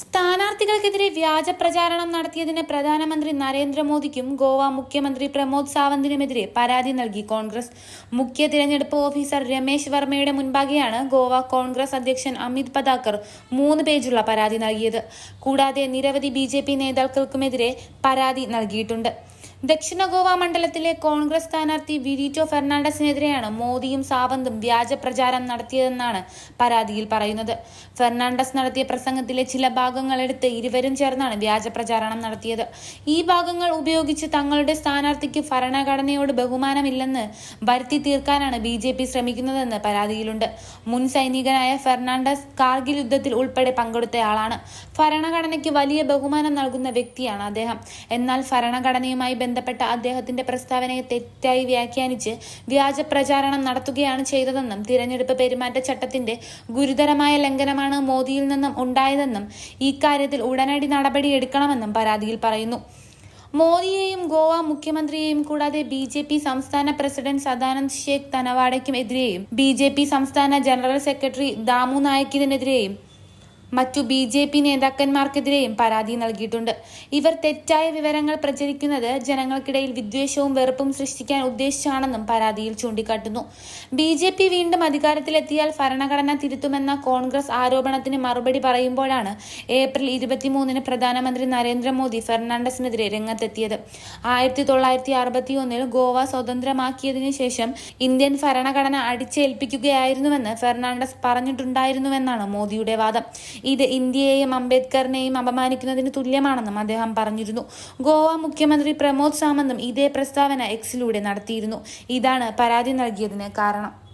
സ്ഥാനാർത്ഥികൾക്കെതിരെ വ്യാജ പ്രചാരണം നടത്തിയതിന് പ്രധാനമന്ത്രി നരേന്ദ്രമോദിക്കും ഗോവ മുഖ്യമന്ത്രി പ്രമോദ് സാവന്തിനുമെതിരെ പരാതി നൽകി കോൺഗ്രസ്. മുഖ്യ തിരഞ്ഞെടുപ്പ് ഓഫീസർ രമേശ് വർമ്മയുടെ മുൻപാകെയാണ് ഗോവ കോൺഗ്രസ് അധ്യക്ഷൻ അമിത് പതാക്കർ മൂന്ന് പേജുള്ള പരാതി നൽകിയത്. കൂടാതെ നിരവധി ബി നേതാക്കൾക്കുമെതിരെ പരാതി നൽകിയിട്ടുണ്ട്. ദക്ഷിണ ഗോവ മണ്ഡലത്തിലെ കോൺഗ്രസ് സ്ഥാനാർത്ഥി വിരിറ്റോ ഫെർണാണ്ടസിനെതിരെയാണ് മോദിയും സാവന്തും വ്യാജ പ്രചാരം നടത്തിയതെന്നാണ് പരാതിയിൽ പറയുന്നത്. ഫെർണാണ്ടസ് നടത്തിയ പ്രസംഗത്തിലെ ചില ഭാഗങ്ങൾ എടുത്ത് ഇരുവരും ചേർന്നാണ് വ്യാജ പ്രചാരണം നടത്തിയത്. ഈ ഭാഗങ്ങൾ ഉപയോഗിച്ച് തങ്ങളുടെ സ്ഥാനാർത്ഥിക്ക് ഭരണഘടനയോട് ബഹുമാനമില്ലെന്ന് വരുത്തി തീർക്കാനാണ് ബി ജെ പി ശ്രമിക്കുന്നതെന്ന് പരാതിയിലുണ്ട്. മുൻ സൈനികനായ ഫെർണാണ്ടസ് കാർഗിൽ യുദ്ധത്തിൽ ഉൾപ്പെടെ പങ്കെടുത്തയാളാണ് ഭരണഘടനയ്ക്ക് വലിയ ബഹുമാനം നൽകുന്ന വ്യക്തിയാണ് അദ്ദേഹം. എന്നാൽ ഭരണഘടനയുമായി ബന്ധപ്പെട്ട അദ്ദേഹത്തിന്റെ പ്രസ്താവനയെ തെറ്റായി വ്യാഖ്യാനിച്ച് വ്യാജ പ്രചാരണം നടത്തുകയാണ് ചെയ്തതെന്നും തിരഞ്ഞെടുപ്പ് പെരുമാറ്റച്ചട്ടത്തിന്റെ ഗുരുതരമായ ലംഘനമാണ് മോദിയിൽ നിന്നും ഉണ്ടായതെന്നും ഇക്കാര്യത്തിൽ ഉടനടി നടപടിയെടുക്കണമെന്നും പരാതിയിൽ പറയുന്നു. മോദിയെയും ഗോവ മുഖ്യമന്ത്രിയെയും കൂടാതെ ബി ജെ പി സംസ്ഥാന പ്രസിഡന്റ് സദാനന്ദ് ഷേഖ് തനവാഡയ്ക്കും എതിരെയും ബി ജെ പി സംസ്ഥാന ജനറൽ സെക്രട്ടറി ദാമു നായിക്കിനെതിരെയും മറ്റു ബി ജെ പി നേതാക്കന്മാർക്കെതിരെയും പരാതി നൽകിയിട്ടുണ്ട്. ഇവർ തെറ്റായ വിവരങ്ങൾ പ്രചരിക്കുന്നത് ജനങ്ങൾക്കിടയിൽ വിദ്വേഷവും വെറുപ്പും സൃഷ്ടിക്കാൻ ഉദ്ദേശിച്ചാണെന്നും പരാതിയിൽ ചൂണ്ടിക്കാട്ടുന്നു. ബി ജെ പി വീണ്ടും അധികാരത്തിലെത്തിയാൽ ഭരണഘടന തിരുത്തുമെന്ന കോൺഗ്രസ് ആരോപണത്തിന് മറുപടി പറയുമ്പോഴാണ് ഏപ്രിൽ ഇരുപത്തിമൂന്നിന് പ്രധാനമന്ത്രി നരേന്ദ്രമോദി ഫെർണാണ്ടസിനെതിരെ രംഗത്തെത്തിയത്. ആയിരത്തി തൊള്ളായിരത്തി അറുപത്തി ഒന്നിൽ ഗോവ സ്വതന്ത്രമാക്കിയതിനു ശേഷം ഇന്ത്യൻ ഭരണഘടന അടിച്ചേൽപ്പിക്കുകയായിരുന്നുവെന്ന് ഫെർണാണ്ടസ് പറഞ്ഞിട്ടുണ്ടായിരുന്നുവെന്നാണ് മോദിയുടെ വാദം. ഇത് ഇന്ത്യയെയും അംബേദ്കറിനെയും അപമാനിക്കുന്നതിന് തുല്യമാണെന്നും അദ്ദേഹം പറഞ്ഞിരുന്നു. ഗോവ മുഖ്യമന്ത്രി പ്രമോദ് സാമന്തും ഇതേ പ്രസ്താവന എക്സിലൂടെ നടത്തിയിരുന്നു. ഇതാണ് പരാതി നൽകിയതിന് കാരണം.